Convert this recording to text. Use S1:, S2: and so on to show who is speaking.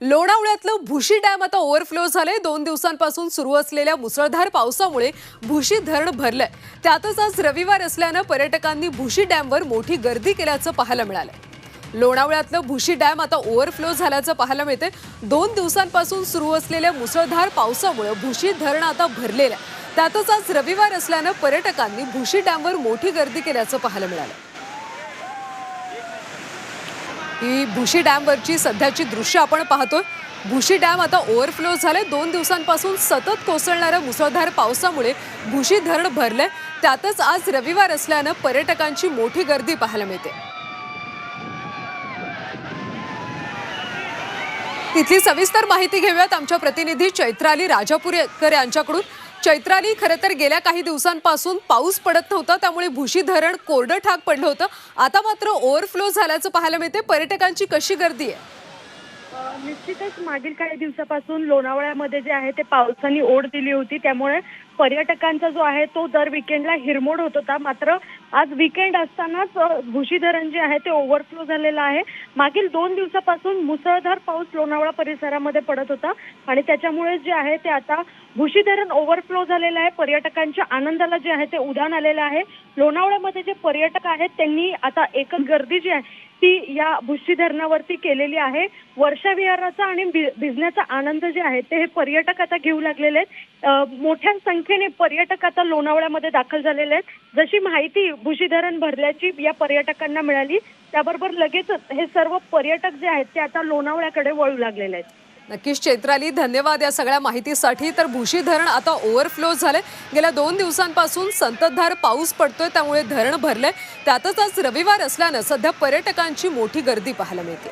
S1: लोणावळ्यातलं Bhushi dam आता overflow झालंय. दोन दिवसांपासून सुरू असलेल्या मुसळधार पावसामुळे भुशी धरण भरलंय. त्यातच आज रविवार असल्यानं पर्यटकांनी भुशी डॅमवर मोठी गर्दी केल्याचं पाहायला मिळालंय. लोणावळ्यातलं भुशी डॅम आता ओव्हरफ्लो झाल्याचं पाहायला मिळते दोन दिवसांपासून सुरू असलेल्या मुसळधार पावसामुळे भुशी धरण आता भरलेलं आहे. त्यातच आज रविवार असल्यानं पर्यटकांनी भुशी डॅमवर मोठी गर्दी केल्याचं पाहायला मिळालं ही भुशी डॅमवरची सध्याची दृश्य आपण पाहतोय. भुशी डॅम आता ओव्हरफ्लो झाले दोन दिवसांपासून सतत कोसळणाऱ्या मुसळधार पावसामुळे भुशी धरण भरले त्यातच आज रविवार असल्यानं पर्यटकांची मोठी गर्दी पाहायला मिळते. तिथली सविस्तर माहिती घेऊयात आमच्या प्रतिनिधी चैत्राली राजापुरेकर यांच्याकडून. चैत्राली खरं तर गेल्या काही दिवसांपासून पाऊस पडत नव्हता त्यामुळे भुशी धरण कोरडं ठाक पडलं होतं. आता मात्र ओव्हरफ्लो झाल्याचं पाहायला मिळते पर्यटकांची कशी गर्दी आहे?
S2: निश्चितच मागील काही दिवसापासून लोणावळ्यामध्ये जे आहे ते पावसाने ओढ दिली होती. त्यामुळे पर्यटकांचा जो आहे तो दर विकेंडला हिरमोड होत होता. मात्र आज विकेंड असतानाच भुशी धरण जे आहे ते ओव्हरफ्लो झालेलं आहे. मागील दोन दिवसापासून मुसळधार पाऊस लोणावळा परिसरामध्ये पडत होता आणि त्याच्यामुळे जे आहे ते आता भुशी धरण ओव्हरफ्लो झालेलं आहे. पर्यटकांच्या आनंदाला जे आहे ते उधाण आलेलं आहे. लोणावळ्यामध्ये जे पर्यटक आहेत त्यांनी आता एकच गर्दी जी आहे ती या भुशी धरणावरती केलेली आहे. वर्षा विहाराचा आणि भि- भिजण्याचा आनंद जे आहे ते हे पर्यटक आता घेऊ लागलेले आहेत. मोठ्या संख्येने पर्यटक आता लोणावळ्यामध्ये दाखल झालेले आहेत. जशी माहिती भुशी धरण भरल्याची या पर्यटकांना मिळाली त्याबरोबर लगेचच हे सर्व पर्यटक जे आहेत ते आता लोणावळ्याकडे वळू लागलेले आहेत.
S1: नक्कीच चैत्राली धन्यवाद या सगळ्या माहितीसाठी. तर भुशी धरण आता ओव्हरफ्लो झाले गेल्या दोन दिवसांपासून संततधार पाऊस पडतोय त्यामुळे धरण भरले त्यातच आज रविवार असल्यानं सध्या पर्यटकांची मोठी गर्दी पाहायला मिळते.